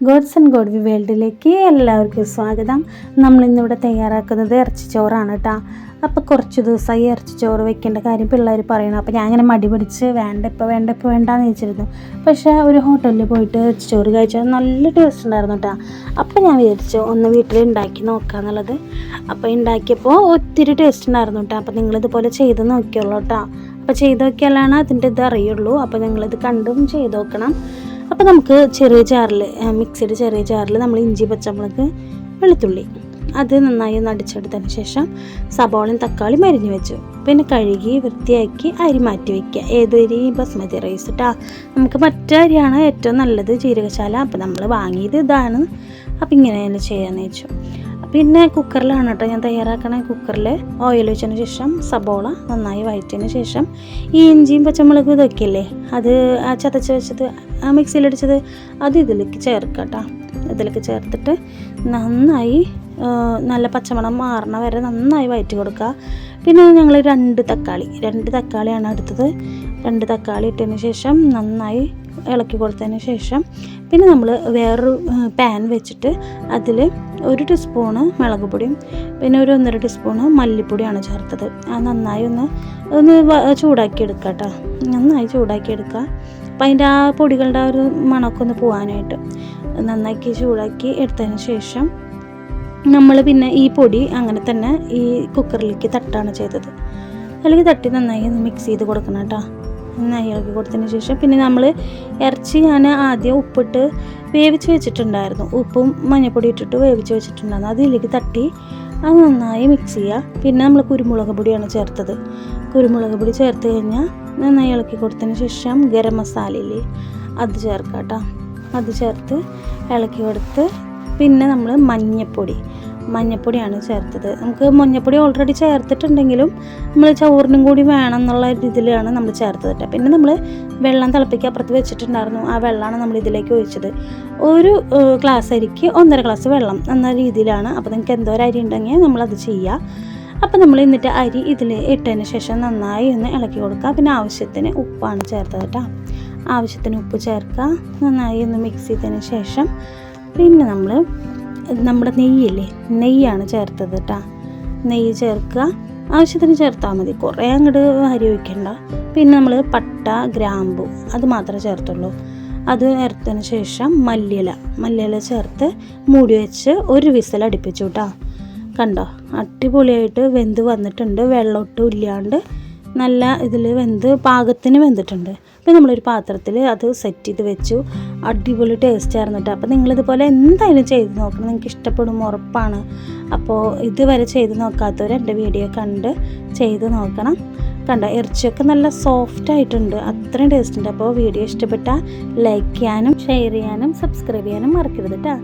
God's and God വേൾഡിലേക്ക് എല്ലാവർക്കും സ്വാഗതം. നമ്മൾ നമ്മളിന്നിവിടെ തയ്യാറാക്കുന്നത് ഇറച്ചിച്ചോറാണ് കേട്ടോ അപ്പോൾ കുറച്ച് ദിവസമായി ഇറച്ചിച്ചോറ് വെക്കേണ്ട കാര്യം പിള്ളേർ പറയണം. അപ്പോൾ ഞാൻ അങ്ങനെ മടി പിടിച്ച് വേണ്ട ഇപ്പോൾ വേണ്ട ഇപ്പോൾ വേണ്ടാന്ന് വെച്ചിരുന്നു പക്ഷേ ഒരു ഹോട്ടലിൽ പോയിട്ട് ഇറച്ചിച്ചോറ് കഴിച്ചാൽ നല്ല ടേസ്റ്റ് ഉണ്ടായിരുന്നു കേട്ടോ അപ്പോൾ ഞാൻ വിചാരിച്ചു ഒന്ന് വീട്ടിൽ ഉണ്ടാക്കി നോക്കാന്നുള്ളത് അപ്പോൾ ഉണ്ടാക്കിയപ്പോൾ ഒത്തിരി ടേസ്റ്റ് ഉണ്ടായിരുന്നു കേട്ടോ അപ്പോൾ നിങ്ങളിതുപോലെ ചെയ്ത് നോക്കിയുള്ളൂ കേട്ടോ അപ്പോൾ ചെയ്ത് നോക്കിയാലാണ് അതിന്റെ ഇത് അറിയുള്ളൂ. അപ്പോൾ നിങ്ങളിത് കണ്ടും ചെയ്ത് നോക്കണം. അപ്പോൾ നമുക്ക് ചെറിയ ചാറിൽ മിക്സിയുടെ ചെറിയ ചാറിൽ നമ്മൾ ഇഞ്ചി പച്ചമുളക് വെളുത്തുള്ളി അത് നന്നായി ഒന്ന് അടിച്ചെടുത്തതിന് ശേഷം സബോളയും തക്കാളി മരിഞ്ഞ് വെച്ചു. പിന്നെ കഴുകി വൃത്തിയാക്കി അരി മാറ്റി വയ്ക്കുക ഏതൊരു ബസ്മതി റൈസ് ഇട്ടാ നമുക്ക് മറ്റേ അരിയാണ് ഏറ്റവും നല്ലത് ജീരകശാല. അപ്പോൾ നമ്മൾ വാങ്ങിയത് ഇതാണ്. അപ്പോൾ ഇങ്ങനെ തന്നെ ചെയ്യാമെന്ന് വെച്ചു. പിന്നെ കുക്കറിലാണ് കേട്ടോ ഞാൻ തയ്യാറാക്കണേ. കുക്കറിൽ ഓയിൽ വെച്ചതിന് ശേഷം സബോള നന്നായി വഴറ്റിയതിന് ശേഷം ഈ ഇഞ്ചിയും പച്ചമുളകും ഇതൊക്കെയല്ലേ അത് ചതച്ച് വെച്ചത് മിക്സിയിലടിച്ചത് അത് ഇതിലേക്ക് ചേർക്കുക കേട്ടോ ഇതിലേക്ക് ചേർത്തിട്ട് നന്നായി നല്ല പച്ചമണം മാറണ വരെ നന്നായി വയറ്റി കൊടുക്കുക. പിന്നെ ഞങ്ങൾ രണ്ട് തക്കാളി രണ്ട് തക്കാളിയാണ് എടുത്തത് രണ്ട് തക്കാളി ഇട്ടതിന് ശേഷം നന്നായി ഇളക്കി കൊടുത്തതിന് ശേഷം പിന്നെ നമ്മൾ വേറൊരു പാൻ വെച്ചിട്ട് അതിൽ ഒരു ടീസ്പൂണ് മുളക് പൊടിയും പിന്നെ ഒരു ഒന്നര ടീസ്പൂണ് മല്ലിപ്പൊടിയാണ് ചേർത്തത്. ആ നന്നായി ഒന്ന് ഒന്ന് ചൂടാക്കി എടുക്കുക കേട്ടോ നന്നായി ചൂടാക്കി എടുക്കുക. അപ്പം അതിന്റെ ആ പൊടികളുടെ ആ ഒരു മണമൊക്കെ ഒന്ന് പോകാനായിട്ട് നന്നാക്കി ചൂടാക്കി എടുത്തതിന് ശേഷം നമ്മൾ പിന്നെ ഈ പൊടി അങ്ങനെ തന്നെ ഈ കുക്കറിലേക്ക് തട്ടാണ് ചെയ്തത്. അല്ലെങ്കിൽ തട്ടി നന്നായി ഒന്ന് മിക്സ് ചെയ്ത് കൊടുക്കണം കേട്ടോ. നന്നായി ഇളക്കി കൊടുത്തതിന് ശേഷം പിന്നെ നമ്മൾ ഇറച്ചി ഞാൻ ആദ്യം ഉപ്പിട്ട് വേവിച്ച് വെച്ചിട്ടുണ്ടായിരുന്നു. ഉപ്പും മഞ്ഞൾപ്പൊടി ഇട്ടിട്ട് വേവിച്ച് വെച്ചിട്ടുണ്ടായിരുന്നു. അതിലേക്ക് തട്ടി അത് നന്നായി മിക്സ് ചെയ്യുക. പിന്നെ നമ്മൾ കുരുമുളക് പൊടിയാണ് ചേർത്തത്. കുരുമുളക് പൊടി ചേർത്ത് കഴിഞ്ഞാൽ നന്നായി ഇളക്കി കൊടുത്തതിന് ശേഷം ഗരം മസാലയില്ലേ അത് ചേർക്കാം കേട്ടോ അത് ചേർത്ത് ഇളക്കി കൊടുത്ത് പിന്നെ നമ്മൾ മഞ്ഞപ്പൊടി മഞ്ഞപ്പൊടിയാണ് ചേർത്തത്. നമുക്ക് മഞ്ഞൾപ്പൊടി ഓൾറെഡി ചേർത്തിട്ടുണ്ടെങ്കിലും നമ്മൾ ചോറിനും കൂടി വേണം എന്നുള്ള ഇതിലാണ് നമ്മൾ ചേർത്തത് കേട്ടോ. പിന്നെ നമ്മൾ വെള്ളം തിളപ്പിക്കാൻ അപ്പുറത്ത് വെച്ചിട്ടുണ്ടായിരുന്നു. ആ വെള്ളമാണ് നമ്മൾ ഇതിലേക്ക് ഒഴിച്ചത്. ഒരു ഗ്ലാസ് അരിക്ക് ഒന്നര ഗ്ലാസ് വെള്ളം എന്ന രീതിയിലാണ്. അപ്പോൾ നിങ്ങൾക്ക് എന്തോരം അരി ഉണ്ടെങ്കിൽ നമ്മളത് ചെയ്യുക അപ്പോൾ നമ്മൾ എന്നിട്ട് അരി ഇതിൽ ഇട്ടതിന് ശേഷം നന്നായി ഒന്ന് ഇളക്കി കൊടുക്കുക. പിന്നെ ആവശ്യത്തിന് ഉപ്പാണ് ചേർത്തത് കേട്ടോ. ആവശ്യത്തിന് ഉപ്പ് ചേർക്കുക. നന്നായി ഒന്ന് മിക്സ് ചെയ്തതിന് ശേഷം പിന്നെ നമ്മൾ നമ്മുടെ നെയ്യില്ലേ നെയ്യാണ് ചേർത്തത് കേട്ടോ. നെയ്യ് ചേർക്കുക. ആവശ്യത്തിന് ചേർത്താൽ മതി. കുറേ അങ്ങോട്ട് അരി ഒഴിക്കണ്ട. പിന്നെ നമ്മൾ പട്ട ഗ്രാമ്പു അത് മാത്രമേ ചേർത്തുള്ളൂ. അത് ചേർത്തതിന് ശേഷം മല്ലിയില. മല്ലിയില ചേർത്ത് മൂടി വെച്ച് ഒരു വിസൽ അടുപ്പിച്ചു കേട്ടോ. കണ്ടോ? അടിപൊളിയായിട്ട് വെന്ത് വന്നിട്ടുണ്ട്. വെള്ളമൊട്ടും ഇല്ലാണ്ട് നല്ല ഇതിൽ വെന്ത് പാകത്തിന് വെന്തിട്ടുണ്ട്. അപ്പോൾ നമ്മളൊരു പാത്രത്തിൽ അത് സെറ്റ് ചെയ്ത് വെച്ചു. അടിപൊളി ടേസ്റ്റ് ആയിരുന്നിട്ട് അപ്പോൾ നിങ്ങളിതുപോലെ എന്തായാലും ചെയ്ത് നോക്കണം. നിങ്ങൾക്ക് ഇഷ്ടപ്പെടും ഉറപ്പാണ്. അപ്പോൾ ഇതുവരെ ചെയ്ത് നോക്കാത്തവർ എന്റെ വീഡിയോ കണ്ട് ചെയ്ത് നോക്കണം. കണ്ട? ഇറച്ചിയൊക്കെ നല്ല സോഫ്റ്റ് ആയിട്ടുണ്ട്. അത്രയും ടേസ്റ്റ് ഉണ്ട്. അപ്പോൾ വീഡിയോ ഇഷ്ടപ്പെട്ടാൽ ലൈക്ക് ചെയ്യാനും ഷെയർ ചെയ്യാനും സബ്സ്ക്രൈബ് ചെയ്യാനും മറക്കരുത് കേട്ടോ